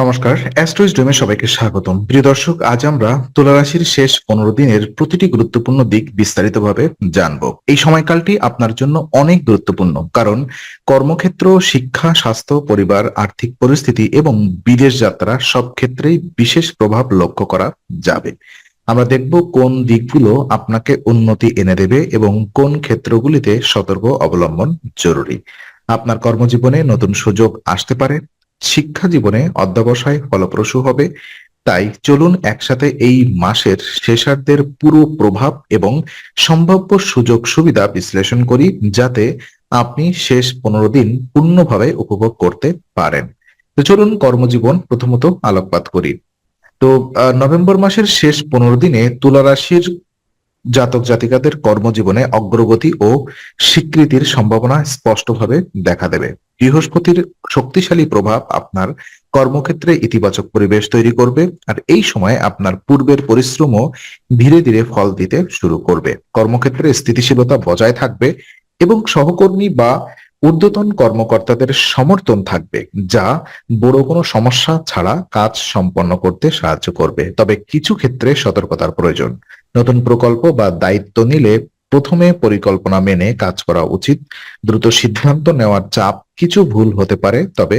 নমস্কার অ্যাস্ট্রোইজ ডোমে সবাইকে স্বাগতম। প্রিয় দর্শক, আজ আমরা তুলা রাশির শেষ পনেরো দিনের প্রতিটি গুরুত্বপূর্ণ দিক বিস্তারিতভাবে জানব। এই সময়কালটি আপনার জন্য অনেক গুরুত্বপূর্ণ, কারণ কর্মক্ষেত্র, শিক্ষা, স্বাস্থ্য, পরিবার, আর্থিক পরিস্থিতি এবং বিদেশ যাত্রা সব ক্ষেত্রেই বিশেষ প্রভাব লক্ষ্য করা যাবে। আমরা দেখব কোন দিকগুলো আপনাকে উন্নতি এনে দেবে এবং কোন ক্ষেত্রগুলিতে সতর্ক অবলম্বন জরুরি। আপনার কর্মজীবনে নতুন সুযোগ আসতে পারে শিক্ষা জীবনে অধ্যবসায় ফলপ্রসূ হবে। তাই চলুন একসাথে এই মাসের শেষার্ধের পুরো প্রভাব এবং সম্ভাব্য সুযোগ সুবিধা বিশ্লেষণ করি, যাতে আপনি শেষ পনেরো দিন পূর্ণভাবে উপভোগ করতে পারেন। তো চলুন কর্মজীবন প্রথমত আলোকপাত করি। তো নভেম্বর মাসের শেষ পনেরো দিনে তুলা রাশির জাতক জাতিকাদের কর্মজীবনে অগ্রগতি ও স্বীকৃতির সম্ভাবনা স্পষ্টভাবে দেখা দেবে। বৃহস্পতির শক্তিশালী প্রভাব আপনার কর্মক্ষেত্রে ইতিবাচক পরিবেশ তৈরি করবে আর এই সময় আপনার পূর্বের পরিশ্রমও ধীরে ধীরে ফল দিতে শুরু করবে। কর্মক্ষেত্রে স্থিতিশীলতা বজায় থাকবে এবং সহকর্মী বা ঊর্ধ্বতন কর্মকর্তাদের সমর্থন থাকবে, যা বড় কোনো সমস্যা ছাড়া কাজ সম্পন্ন করতে সাহায্য করবে। তবে কিছু ক্ষেত্রে সতর্কতার প্রয়োজন। নতুন প্রকল্প বা দায়িত্ব নিলে প্রথমে পরিকল্পনা মেনে কাজ করা উচিত। দ্রুত সিদ্ধান্ত নেওয়ার চাপ কিছু ভুল হতে পারে, তবে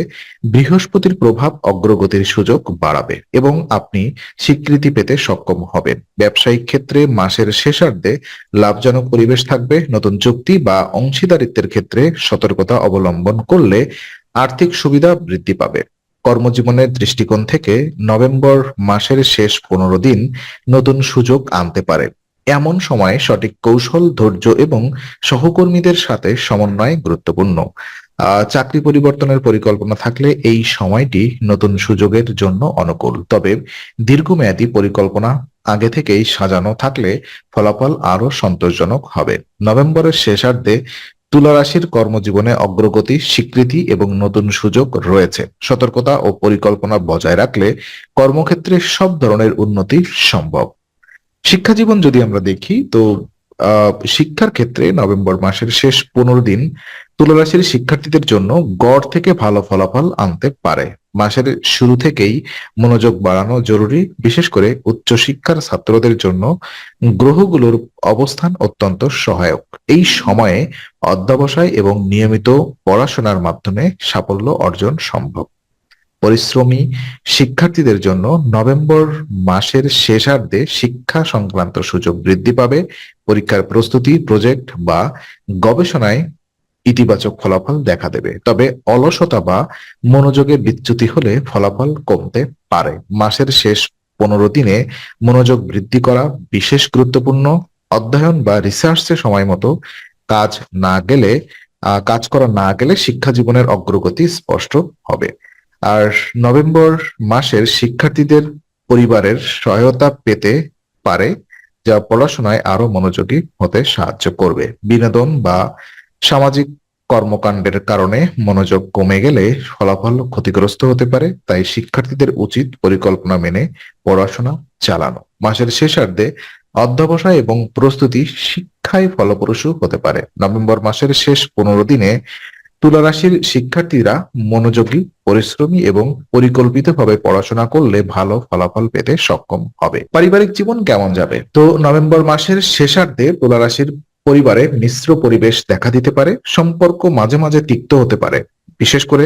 বৃহস্পতির প্রভাব অগ্রগতির সুযোগ বাড়াবে এবং আপনি স্বীকৃতি পেতে সক্ষম হবেন। ব্যবসায়িক ক্ষেত্রে মাসের শেষার্ধে লাভজনক পরিবেশ থাকবে, নতুন চুক্তি বা অংশীদারিত্বের ক্ষেত্রে সতর্কতা অবলম্বন করলে আর্থিক সুবিধা বৃদ্ধি পাবে। কর্মজীবনের দৃষ্টিকোণ থেকে নভেম্বর মাসের শেষ পনেরো দিন নতুন সুযোগ আনতে পারে। এমন সময়ে সঠিক কৌশল, ধৈর্য এবং সহকর্মীদের সাথে সমন্বয় গুরুত্বপূর্ণ। চাকরি পরিবর্তনের পরিকল্পনা থাকলে এই সময়টি নতুন সুযোগের জন্য অনুকূল। তবে দীর্ঘমেয়াদী পরিকল্পনা আগে থেকেই সাজানো থাকলে ফলাফল আরও সন্তোষজনক হবে। নভেম্বরের শেষার্ধে তুলা রাশির কর্মজীবনে অগ্রগতি, স্বীকৃতি এবং নতুন সুযোগ রয়েছে। সতর্কতা ও পরিকল্পনা বজায় রাখলে কর্মক্ষেত্রে সব ধরনের উন্নতি সম্ভব। শিক্ষা জীবন যদি আমরা দেখি, তো শিক্ষার ক্ষেত্রে নভেম্বর মাসের শেষ পনেরো দিন তুলা রাশির শিক্ষার্থীদের জন্য গড় থেকে ভালো ফলাফল আনতে পারে। মাসের শুরু থেকেই মনোযোগ বাড়ানো জরুরি, বিশেষ করে উচ্চশিক্ষার ছাত্রদের জন্য গ্রহগুলোর অবস্থান অত্যন্ত সহায়ক। এই সময়ে অধ্যবসায় এবং নিয়মিত পড়াশোনার মাধ্যমে সাফল্য অর্জন সম্ভব। পরিশ্রমী শিক্ষার্থীদের জন্য নভেম্বর মাসের শেষার্ধে শিক্ষা সংক্রান্ত সুযোগ বৃদ্ধি পাবে। পরীক্ষার প্রস্তুতি, প্রজেক্ট বা গবেষণায় ইতিবাচক ফলাফল দেখা দেবে। তবে অলসতা বা মনোযোগে বিচ্যুতি হলে ফলাফল কমতে পারে। মাসের শেষ পনেরো দিনে মনোযোগ বৃদ্ধি করা বিশেষ গুরুত্বপূর্ণ। অধ্যয়ন বা রিসার্চে সময় মতো কাজ না গেলে কাজ করা না গেলে শিক্ষা জীবনের অগ্রগতি স্পষ্ট হবে। আর নভেম্বর মাসের শিক্ষার্থীদের পরিবারের সহায়তা পেতে পারে, যা পড়াশোনায় আরও মনোযোগী হতে সাহায্য করবে। বিনোদন বা সামাজিক কর্মকাণ্ডের কারণে মনোযোগ কমে গেলে ফলাফল ক্ষতিগ্রস্ত হতে পারে, তাই শিক্ষার্থীদের উচিত পরিকল্পনা মেনে পড়াশোনা চালানো। মাসের শেষার্ধে অধ্যবসায় এবং প্রস্তুতি শিক্ষায় ফলপ্রসূ হতে পারে। নভেম্বর মাসের শেষ পনেরো দিনে তুলা রাশির শিক্ষার্থীরা মনোযোগী, পরিশ্রমী এবং পরিকল্পিতভাবে পড়াশোনা করলে ভালো ফলাফল পেতে সক্ষম হবে। পারিবারিক জীবন কেমন যাবে? তো নভেম্বর মাসের শেষার্ধে তুলা রাশির পরিবারে মিশ্র পরিবেশ দেখা দিতে পারে, সম্পর্ক মাঝে মাঝে তিক্ত হতে পারে। বিশেষ করে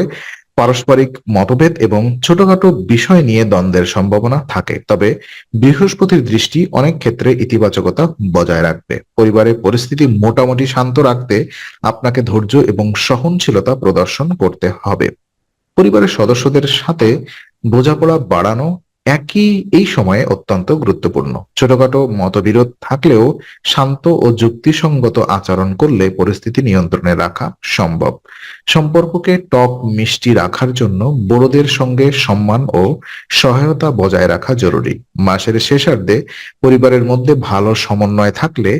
পারস্পরিক মতভেদ এবং ছোটখাটো বিষয় নিয়ে দ্বন্দ্বের সম্ভাবনা থাকে। তবে বৃহস্পতির দৃষ্টি অনেক ক্ষেত্রে ইতিবাচকতা বজায় রাখবে। পরিবারের পরিস্থিতি মোটামুটি শান্ত রাখতে আপনাকে ধৈর্য এবং সহনশীলতা প্রদর্শন করতে হবে। পরিবারের সদস্যদের সাথে বোঝাপড়া বাড়ানো একই এই সময়ে অত্যন্ত গুরুত্বপূর্ণ। ছোটখাটো মতবিরোধ থাকলেও শান্ত ও যুক্তিসঙ্গত আচরণ করলে পরিস্থিতি নিয়ন্ত্রণে রাখা সম্ভব। সম্পর্ককে টক মিষ্টি রাখার জন্য বড়দের সঙ্গে সম্মান ও সহায়তা বজায় রাখা জরুরি। মাসের শেষার্ধে পরিবারের মধ্যে ভালো সমন্বয় থাকলে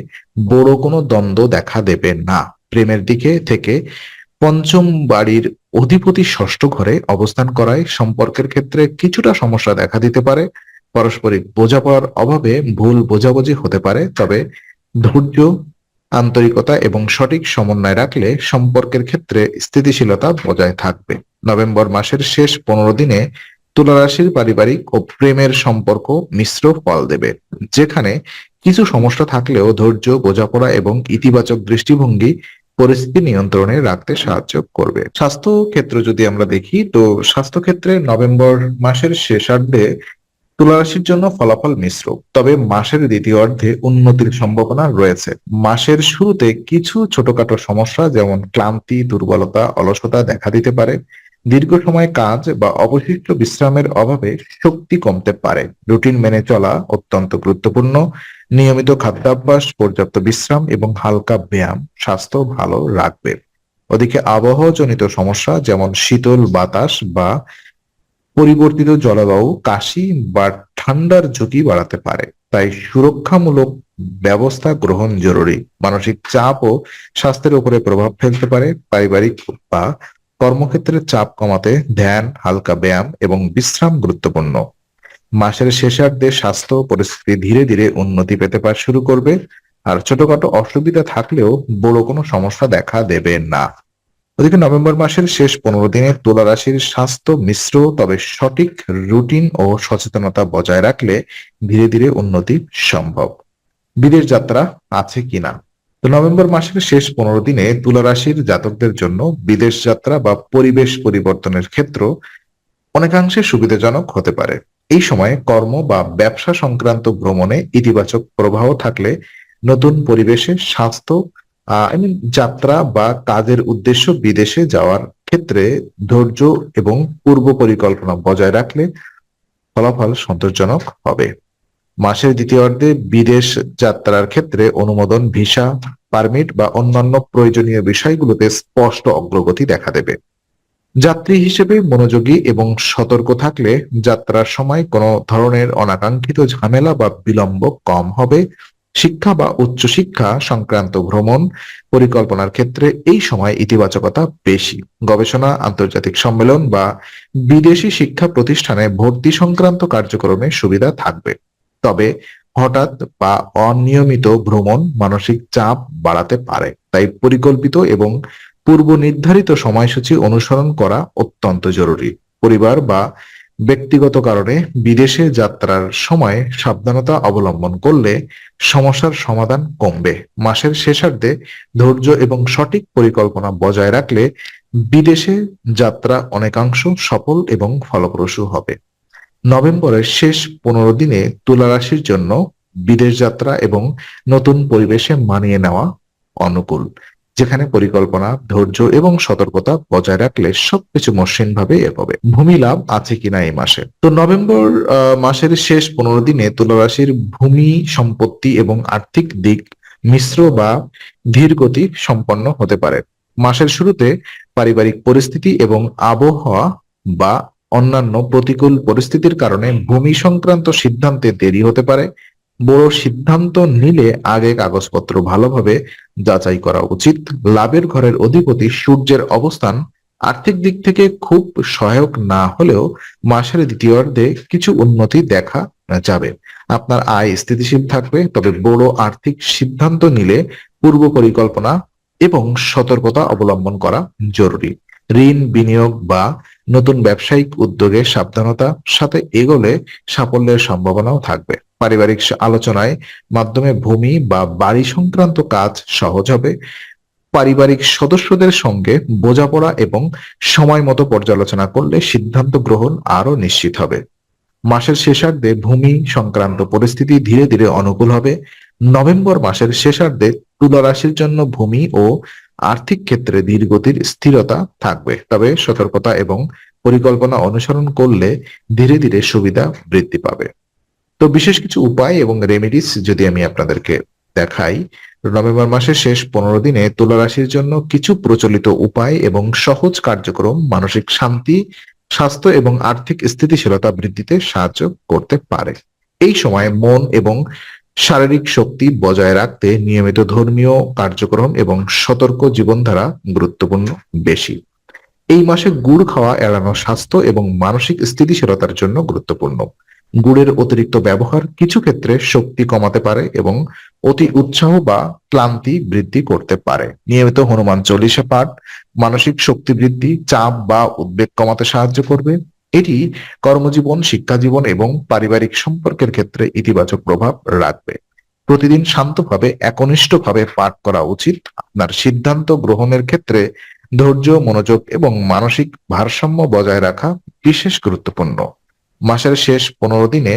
বড় কোনো দ্বন্দ্ব দেখা দেবে না। প্রেমের দিকে থেকে পঞ্চম বাড়ির অধিপতি ষষ্ঠ ঘরে অবস্থান করায় সম্পর্কের ক্ষেত্রে কিছুটা সমস্যা দেখা দিতে পারে। পারস্পরিক বোঝাপড়ার অভাবে ভুল বোঝাবুঝি হতে পারে, তবে ধৈর্য, আন্তরিকতা এবং সঠিক সমন্বয় রাখলে সম্পর্কের ক্ষেত্রে স্থিতিশীলতা বজায় থাকবে। নভেম্বর মাসের শেষ পনেরো দিনে তুলারাশির পারিবারিক ও প্রেমের সম্পর্ক মিশ্র ফল দেবে, যেখানে কিছু সমস্যা থাকলেও ধৈর্য, বোঝাপড়া এবং ইতিবাচক দৃষ্টিভঙ্গি পরিস্থিতি নিয়ন্ত্রণে রাখতে সাহায্য করবে। স্বাস্থ্য ক্ষেত্র যদি আমরা দেখি, তো স্বাস্থ্য ক্ষেত্রে নভেম্বর মাসের শেষার্ধে তুলারাশির জন্য ফলাফল মিশ্র। তবে মাসের দ্বিতীয় অর্ধে উন্নতির সম্ভাবনা রয়েছে। মাসের শুরুতে কিছু ছোটখাটো সমস্যা যেমন ক্লান্তি, দুর্বলতা, অলসতা দেখা দিতে পারে। দীর্ঘ সময় কাজ বা অবশিষ্ট বিশ্রামের অভাবে শক্তি কমতে পারে। রুটিন মেনে চলা অত্যন্ত গুরুত্বপূর্ণ। নিয়মিত খাদ্যাভ্যাস, পর্যাপ্ত বিশ্রাম এবং হালকা ব্যায়াম স্বাস্থ্য ভালো রাখবে। ওদিকে আবহাওয়াজনিত সমস্যা যেমন শীতল বাতাস বা পরিবর্তিত জলবায়ু, কাশি বা ঠান্ডার ঝুঁকি বাড়াতে পারে। তাই সুরক্ষামূলক ব্যবস্থা গ্রহণ জরুরি। মানসিক চাপ ও স্বাস্থ্যের উপরে প্রভাব ফেলতে পারে। পারিবারিক বা কর্মক্ষেত্রে চাপ কমাতে ধ্যান, হালকা ব্যায়াম এবং বিশ্রাম গুরুত্বপূর্ণ। মাসের শেষার্ধে স্বাস্থ্য পরিস্থিতি ধীরে ধীরে উন্নতি পেতে পার শুরু করবে। আর ছোটখাটো অসুবিধা থাকলেও বড় কোনো সমস্যা দেখা দেবে না। ওদিকে নভেম্বর মাসের শেষ পনেরো দিনে তুলা রাশির স্বাস্থ্য মিশ্র, তবে সঠিক রুটিন ও সচেতনতা বজায় রাখলে ধীরে ধীরে উন্নতি সম্ভব। বিদেশ যাত্রা আছে কিনা? তো নভেম্বর মাসের শেষ পনেরো দিনে তুলা রাশির জাতকদের জন্য বিদেশ যাত্রা বা পরিবেশ পরিবর্তনের ক্ষেত্র অনেকাংশে সুবিধাজনক হতে পারে। এই সময়ে কর্ম বা ব্যবসা সংক্রান্ত ভ্রমণে ইতিবাচক প্রভাব থাকলে নতুন পরিবেশে স্বাস্থ্য আই মিন যাত্রা বা কাজের উদ্দেশ্য বিদেশে যাওয়ার ক্ষেত্রে ধৈর্য এবং পূর্ব পরিকল্পনা বজায় রাখলে ফলাফল সন্তোষজনক হবে। মাসের দ্বিতীয়ার্ধে বিদেশ যাত্রার ক্ষেত্রে অনুমোদন, ভিসা, পারমিট বা অন্যান্য প্রয়োজনীয় বিষয়গুলোতে স্পষ্ট অগ্রগতি দেখা দেবে। যাত্রী হিসেবে মনোযোগী এবং সতর্ক থাকলে যাত্রার সময় কোনো ধরনের অনাকাঙ্ক্ষিত ঝামেলা বা বিলম্ব কম হবে। শিক্ষা বা উচ্চশিক্ষা সংক্রান্ত ভ্রমণ পরিকল্পনার ক্ষেত্রে এই সময় ইতিবাচকতা বেশি। গবেষণা, আন্তর্জাতিক সম্মেলন বা বিদেশি শিক্ষা প্রতিষ্ঠানে ভর্তি সংক্রান্ত কার্যক্রমে সুবিধা থাকবে। তবে হঠাৎ বা অনিয়মিত ভ্রমণ মানসিক চাপ বাড়াতে পারে। তাই পরিকল্পিত এবং পূর্ব নির্ধারিত সময়সূচি অনুসরণ করা অত্যন্ত জরুরি। পরিবার বা ব্যক্তিগত কারণে বিদেশে যাত্রার সময় সাবধানতা অবলম্বন করলে সমস্যার সমাধান কমবে। মাসের শেষার্ধে ধৈর্য এবং সঠিক পরিকল্পনা বজায় রাখলে বিদেশে যাত্রা অনেকাংশ সফল এবং ফলপ্রসূ হবে। নভেম্বরের শেষ পনেরো দিনে তুলা রাশির জন্য বিদেশ যাত্রা এবং নতুন পরিবেশে মানিয়ে নেওয়া অনুকূল, যেখানে পরিকল্পনা, ধৈর্য এবং সতর্কতা বজায় রাখলে সবকিছু মসৃণ ভাবে এগোবে। ভূমি লাভ আছে কিনা এই মাসে? তো নভেম্বর মাসের শেষ পনেরো দিনে তুলা রাশির ভূমি সম্পত্তি এবং আর্থিক দিক মিশ্র বা ধীর গতি সম্পন্ন হতে পারে। মাসের শুরুতে পারিবারিক পরিস্থিতি এবং আবহাওয়া বা অন্যান্য প্রতিকূল পরিস্থিতির কারণে ভূমি সংক্রান্ত সিদ্ধান্তে দেরি হতে পারে। বড় সিদ্ধান্ত নিলে আগে কাগজপত্র ভালোভাবে যাচাই করা উচিত। লাভের ঘরের অধিপতি সূর্যের অবস্থান আর্থিক দিক থেকে খুব সহায়ক না হলেও মাসের দ্বিতীয়ার্ধে কিছু উন্নতি দেখা যাবে। আপনার আয় স্থিতিশীল থাকবে, তবে বড় আর্থিক সিদ্ধান্ত নিলে পূর্ব পরিকল্পনা এবং সতর্কতা অবলম্বন করা জরুরি। ঋণ, বিনিয়োগ বা নতুন ব্যবসায়িক উদ্যোগে সাবধানতার সাথে এগোলে সাফল্যের সম্ভাবনাও থাকবে। পারিবারিক আলোচনায় মাধ্যমে ভূমি বা বাড়ি সংক্রান্ত কাজ সহজ হবে। পারিবারিক সদস্যদের সঙ্গে বোঝাপড়া এবং সময় মতো পর্যালোচনা করলে সিদ্ধান্ত গ্রহণ আরও নিশ্চিত হবে। মাসের শেষার্ধে ভূমি সংক্রান্ত পরিস্থিতি ধীরে ধীরে অনুকূল হবে। নভেম্বর মাসের শেষার্ধে তুলা রাশির জন্য ভূমি ও আর্থিক ক্ষেত্রে ধীরগতির স্থিরতা থাকবে। তবে সতর্কতা এবং পরিকল্পনা অনুসরণ করলে ধীরে ধীরে সুবিধা বৃদ্ধি পাবে। তো বিশেষ কিছু উপায় এবং রেমিডিস যদি আমি আপনাদেরকে দেখাই, নভেম্বর মাসের শেষ পনেরো দিনে তুলা রাশির জন্য কিছু প্রচলিত উপায় এবং সহজ কার্যক্রম মানসিক শান্তি, স্বাস্থ্য এবং আর্থিক স্থিতিশীলতা বৃদ্ধিতে সাহায্য করতে পারে। এই সময় মন এবং শারীরিক শক্তি বজায় রাখতে নিয়মিত ধর্মীয় কার্যক্রম এবং সতর্ক জীবনধারা গুরুত্বপূর্ণ বেশি। এই মাসে গুড় খাওয়া এড়ানো স্বাস্থ্য এবং মানসিক স্থিতিশীলতার জন্য গুরুত্বপূর্ণ। গুড়ের অতিরিক্ত ব্যবহার কিছু ক্ষেত্রে শক্তি কমাতে পারে এবং অতি উৎসাহ বা ক্লান্তি বৃদ্ধি করতে পারে। নিয়মিত হনুমান চল্লিশা পাঠ মানসিক শক্তি বৃদ্ধি, চাপ বা উদ্বেগ কমাতে সাহায্য করবে। এটি কর্মজীবন, শিক্ষাজীবন এবং পারিবারিক সম্পর্কের ক্ষেত্রে ইতিবাচক প্রভাব রাখবে। প্রতিদিন শান্তভাবে, একনিষ্ঠভাবে পাঠ করা উচিত। আপনার সিদ্ধান্ত গ্রহণের ক্ষেত্রে ধৈর্য, মনোযোগ এবং মানসিক ভারসাম্য বজায় রাখা বিশেষ গুরুত্বপূর্ণ। মাসের শেষ পনেরো দিনে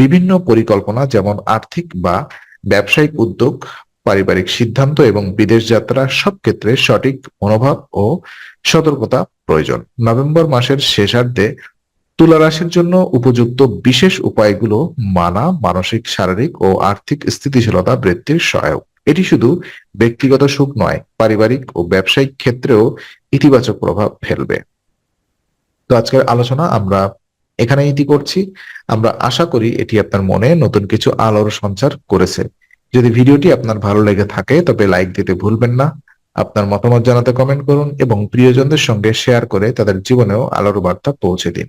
বিভিন্ন পরিকল্পনা যেমন আর্থিক বা ব্যবসায়িক উদ্যোগ, পারিবারিক সিদ্ধান্ত এবং বিদেশ যাত্রা সব ক্ষেত্রে সঠিক মনোভাব ও সতর্কতা প্রয়োজন। নভেম্বর মাসের শেষার্ধে তুলা রাশির জন্য উপযুক্ত বিশেষ উপায়গুলো মানা, মানসিক, শারীরিক ও আর্থিক স্থিতিশীলতা বৃদ্ধির সহায়ক। এটি শুধু ব্যক্তিগত সুখ নয়, পারিবারিক ও ব্যবসায়িক ক্ষেত্রেও ইতিবাচক প্রভাব ফেলবে। তো আজকের আলোচনা আমরা এখানে ইতি করছি। আমরা আশা করি এটি আপনার মনে নতুন কিছু আলোর সঞ্চার করেছে। যদি ভিডিওটি আপনার ভালো লেগে থাকে, তবে লাইক দিতে ভুলবেন না। আপনার মতামত জানাতে কমেন্ট করুন এবং প্রিয়জনদের সঙ্গে শেয়ার করে তাদের জীবনেও আলোর বার্তা পৌঁছে দিন।